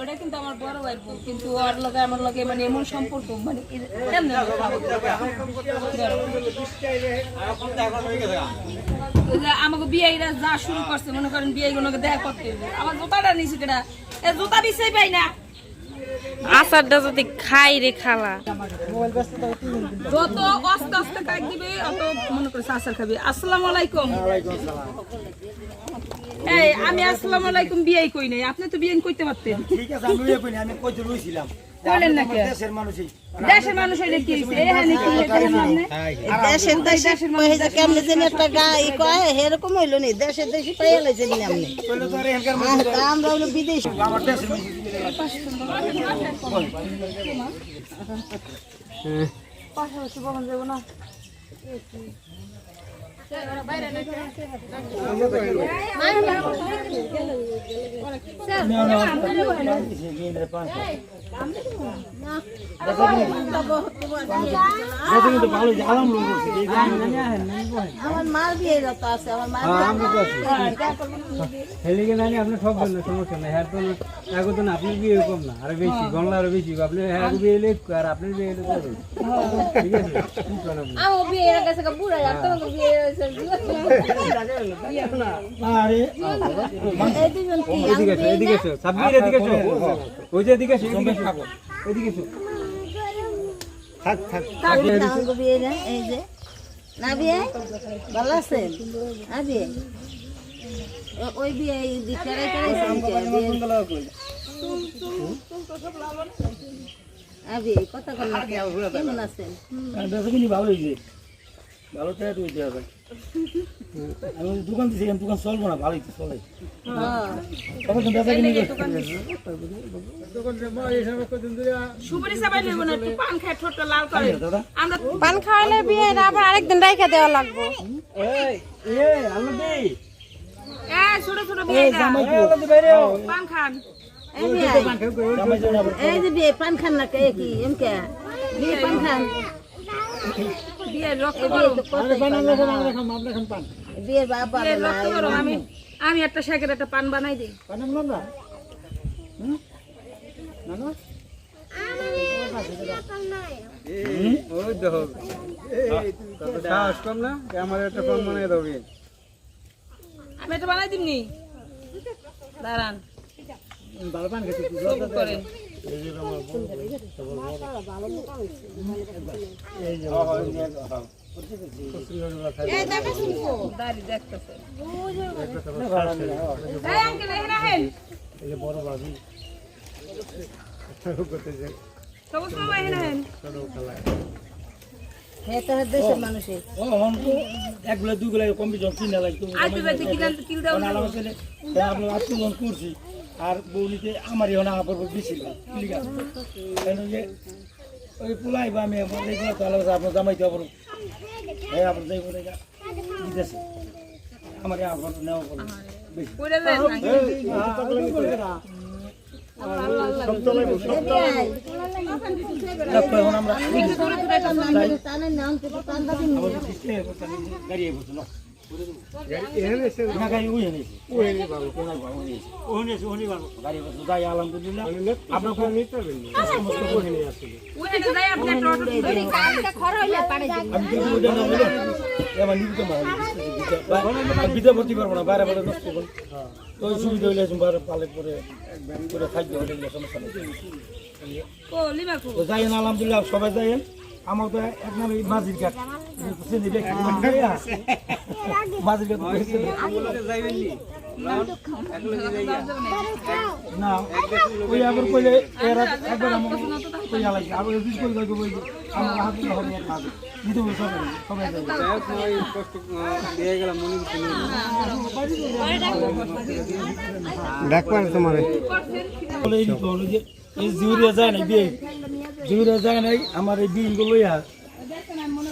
ওটা কিন্তু আমার বড় কিন্তু লগে আমার লগে মানে মানে আমাকে বিয়েরা যা শুরু করছে, মনে করেন বিয়ে গুলোকে দেখা করতে। আমার জুতাটা নিছি কেটা জুতা বিষয় পাই না। আচারটা যদি খাই রে খালা। যত আস্তে আস্তে কাক দিবে অত মনে করছে আসার খাবি। আসসালামু আলাইকুম। এই আমি আসসালামু আলাইকুম বিয়ে কই নাই। আপনি তো বিয়ে করতে পারতেন। ঠিক আছে আমি বিয়ে কই আমি কইতে রইছিলাম। বলেন না কে? দেশের মানুষই। দেশের মানুষ হইলে কি হইছে এই হানি কি দেখেন আপনি? দেশের দেশে কইছে কেমনে যেন একটা গাই কয় এরকম হইল নি। দেশের দেশে পাইয়া লাইছে নি আপনি। কইলে তো আর এখানকার আর মানুষ তা আমরা হলো বিদেশ। আমার দেশের মানুষ। ভালো আলাম লোক করছে এই আমার মার বিয়ে যত আছে আমার মার হেলিগে নানি আপনি সব বললেন সমস্যা নাই হ্যাঁ তো আগে তো না আপনি বিয়ে কম না আর বেশি গমলা আরও বেশি আপনি হ্যাঁ বিয়ে এলে আর আপনি বিয়ে এলে ঠিক আছে কি করেন আপনি? আরে এই দুজন কি এদিকে এসো এদিকে সাব্বির এদিকে ওই যে এদিকে থাক থাক। বিয়ে এই যে না বিয়ে ভালো আছেন না বিয়ে ওই বিয়ে এই দি কেড়াই কেড়াইছেন কে বিয়ে আবি কথা না কেমন আছেন ভালো হয়েছে ভালো টাকা তো হইতে হবে। আমি দোকান দিছি এখন দোকান চলবো না ভালোই তো চলে। হ্যাঁ তখন তো বেসা কিনি সুপারি সাবাই লইব না একটু পান খাওয়ালে বিয়ে আবার আরেকদিন রাইখা দেওয়া লাগবো। এই এই আলো দে। এ ছোট ছোট বিয়ে পান খান। এই এই যে বিয়ে পান খান না কে কি এম কে? বিয়ে পান খান। বিয়ে রক্ত গরম। তো বাবা বিয়ে রক্ত গরম আমি আমি একটা শেখের একটা পান বানাই দিই। একটা বানাই দিমনি? দাঁড়ান। ভালো পান খেতে করেন। দাড়ি দেখতেছে এই আঙ্কেল এখানে আহেন এই যে বড় সবুজ মামা এখানে একগুলা দুগুলা কম বেশি কিনা লাগে তুমি আজ রাতে কিলান কিল আত্মগণ করছি আর বৌনিতে আমারই হনা আবার বেশি ঠিক আছে কেন যে ওই পুলাই বা আমি তাহলে আপনার জামাইতে আবার হ্যাঁ আপনার যাই বলে দিতেছে আমার আবার নেওয়া বলে বেশি পড়ে যায় আঙ্কেল আমরা টানের নাম তো টান দাবি গাড়ি বসে না না গাড়ি উই এনেছি উই এনে ভালো কোন ভালো এনেছি ও এনেছি উনি ভালো গাড়ি বসে যাই আলহামদুলিল্লাহ আপনার কোন নিতে পারবেন সমস্ত করে নিয়ে আসলে ওইটা যায় আপনি একটা অটো ধরে আমি তো ওইটা না বলে এবার নিতে মারা বিদ্যা ভর্তি করব না বাইরে বাইরে নষ্ট করব তো সুবিধা হইলে বাইরে পালে করে করে খাদ্য হলে সমস্যা নেই ও যাই না আলহামদুলিল্লাহ, সবাই যাই আমার তো এক নামে মাঝির ঘাট। মাঝির ঘাট না ওই আবার কইলে এরা একবার আমার কই আলাইছে আবার যদি কই কই কই আমার হাত দিয়ে হবে এক মাঝে দিতে হবে সবাই সবাই যাবে। কষ্ট দিয়ে গেলাম কিছু নেই বলে এই হলো যে এই জিউরিয়া যায় না বিয়ে। জিউরিয়া যায় নাই আমার এই বিলগুলো লইয়া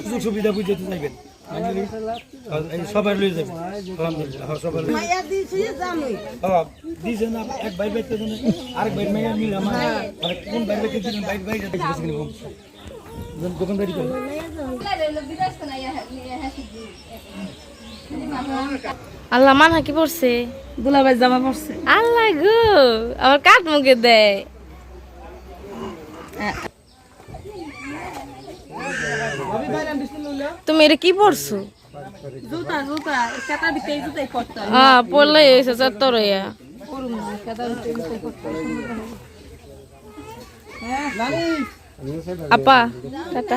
সুযোগ সুবিধা বুঝতে সবাই লই আলহামদুলিল্লাহ হ্যাঁ, সবাই হ্যাঁ এক বাইতে আরেক মেয়ে মানে কোন বাইতে দেখি দোকানদারি করে। নাই আল্লাহ মানহা কি পড়ছে? দুলাভাই জামা পড়ছে। আল্লাহ গো আবার কাঠ মুখে দেয়। তুমি এটা কি পড়ছো হয়। পড়লে হয় আপা টাটা।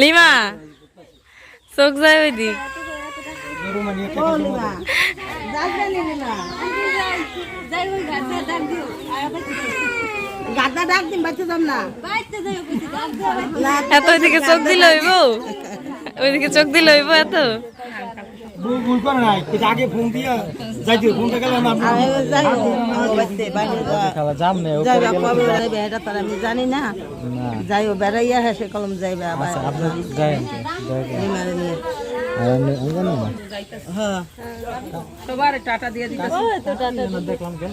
লিমা চোখ যায় ওই দিক এত ওইদিকে চোখ দিল হইব? ওইদিকে চোখ দিল হইব এত? ভুল ভুল করে নাই। কিন্তু আগে ফোন দিয়া যাইতে ফোনটা গেলাম আমি জানি না। যাইও বেড়াইয়া হেসে কলম যাইবে আবার। যাই না। হ্যাঁ। সবার টাটা দিয়ে দিতে। ওই তো টাটা দেখলাম কেন?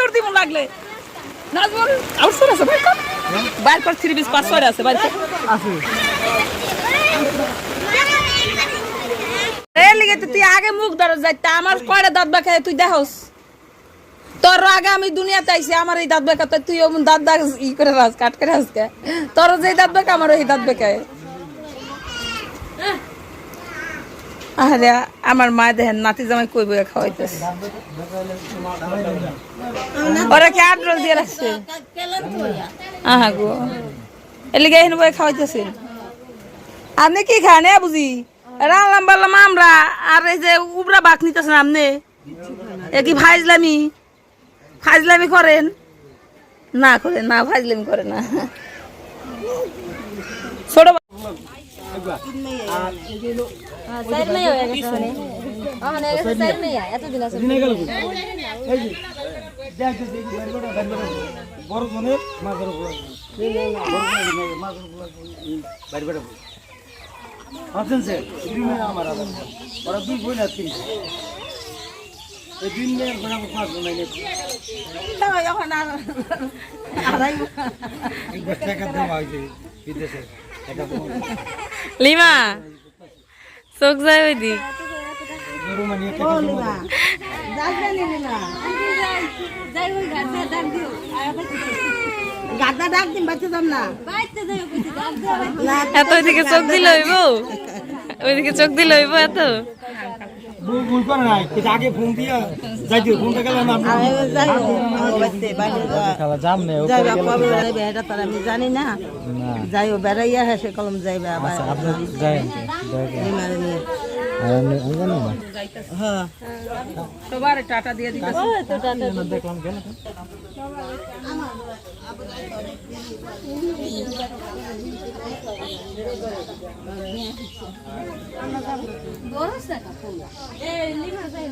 কাপড় দিব লাগলে। নাজমুল কাপড় আছে কর বাইর কর থ্রি পিস পাঁচশো আছে বাইর আছে। এর লিগে তো তুই আগে মুখ ধরো যাইতে আমার কয়টা দাঁত বাঁকা তুই দেখোস। তোর আগে আমি দুনিয়াতে আইছি আমার এই দাঁত বেকা তুই ওমন দাঁত দাগ ই করে রাস কাট করে আজকে তোর যে দাঁত বেকা আমার ওই দাঁত বেকায় আরে, আমার মা দেখেন, নাতি জামাই কই বইয়া খাওয়াইতেছে? ওরা কি আড্রল দিয়ে রাখছে? আহা গো। এর লিগে এখানে বই খাওয়াইতেছে। আপনি কি খান, এ বুঝি? রান্নাম বললাম আমরা, আর এই যে উবরা বাক নিতেছেন আপনি? এ কি ফাইজলামি? ফাইজলামি করেন? না করেন, না, ফাইজলামি করে না। ছোট বাড়ি জনের মাছের বাড়ি বাড়ি ভাবছেন স্যার দুই মেয়ে আমার আবার ওরা দুই বোন আর তিন এই দুই মেয়ের বোন পাঁচ বোন আইলে এখন আর আড়াই টাকা দেওয়া হয়েছে বিদেশে। লিমা চোখ যায় ওই দিক। এত দিকে চোখ দিল হইব? ওইদিকে চোখ দিল হইব এত? এটা তো আমি জানি না। যাই বেড়াইয়া হেসে কলম যাইবে আবার নিয়ে। আমি জানি না হ্যাঁ সবার টাটা দিয়ে দিতে ওই তো টাটা দেখলাম কেন এই লিমা যাই